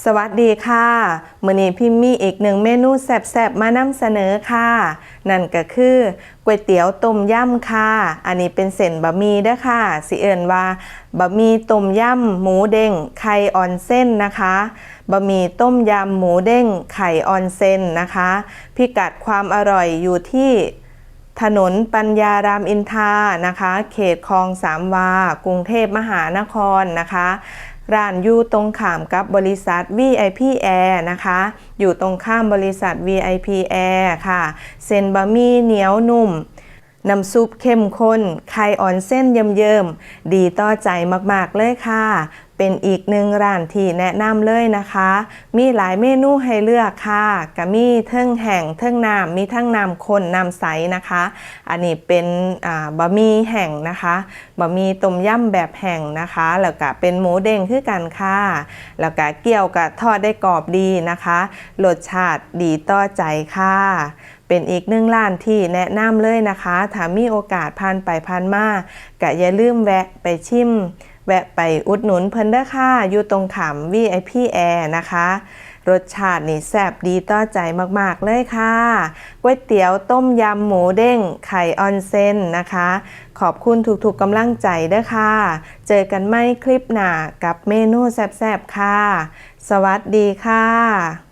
สวัสดีค่ะมื้อนี้พิมมีอีกหนึ่งเมนูแซ่บๆมานำเสนอค่ะ นั่นก็คือก๋วยเตี๋ยวต้มยำค่ะ อันนี้เป็นเส้นบะหมี่ด้ค่ะ สิเอิ้นว่าบะหมี่ต้มยำหมูเด้งไข่ออนเส้นนะคะบะหมี่ต้มยำหมูเด้งไข่ออนเส้นนะคะ พิกัดความอร่อยอยู่ที่ถนนปัญญารามอินทรานะคะ เขตคลองสามวา กรุงเทพมหานครนะคะ ร้านอยู่ตรงข้ามกับบริษัท VIP Air นะคะ อยู่ตรงข้ามบริษัท VIP Air ค่ะ เส้นบะหมี่เหนียวนุ่มน้ำซุปเข้มข้น ไข่อ่อนเส้นเยิ้มๆ ดีต่อใจมากๆ เลยค่ะ เป็นอีกหนึ่งร้านที่แนะนำเลยนะคะ มีหลายเมนูให้เลือกค่ะกะมีเทิงแห่งเทิงน้ำมีทั้งน้ำข้นน้ำใสนะคะ อันนี้เป็นบะหมี่แห่งนะคะบะหมี่ต้มยำแบบแห่งนะคะ แล้วก็เป็นหมูเด้งคือกันค่ะ แล้วก็เกี่ยวกับทอดได้กรอบดีนะคะรสชาติดีต่อใจค่ะเป็นอีกหนึ่งร้านที่แนะนำเลยนะคะ ถ้ามีโอกาสผ่านไปผ่านมากะอย่าลืมแวะไปชิม แวะไปอุดหนุนเพิ่นเด้อค่ะ อยู่ตรงขาม VIP Air นะคะ รสชาตินี่แซ่บดีต่อใจมากๆเลยค่ะก๋วยเตี๋ยวต้มยำหมูเด้งไข่ออนเซนนะคะ ขอบคุณทุกๆกำลังใจเด้อค่ะ เจอกันไม่คลิปหน้ากับเมนูแซ่บๆค่ะ สวัสดีค่ะ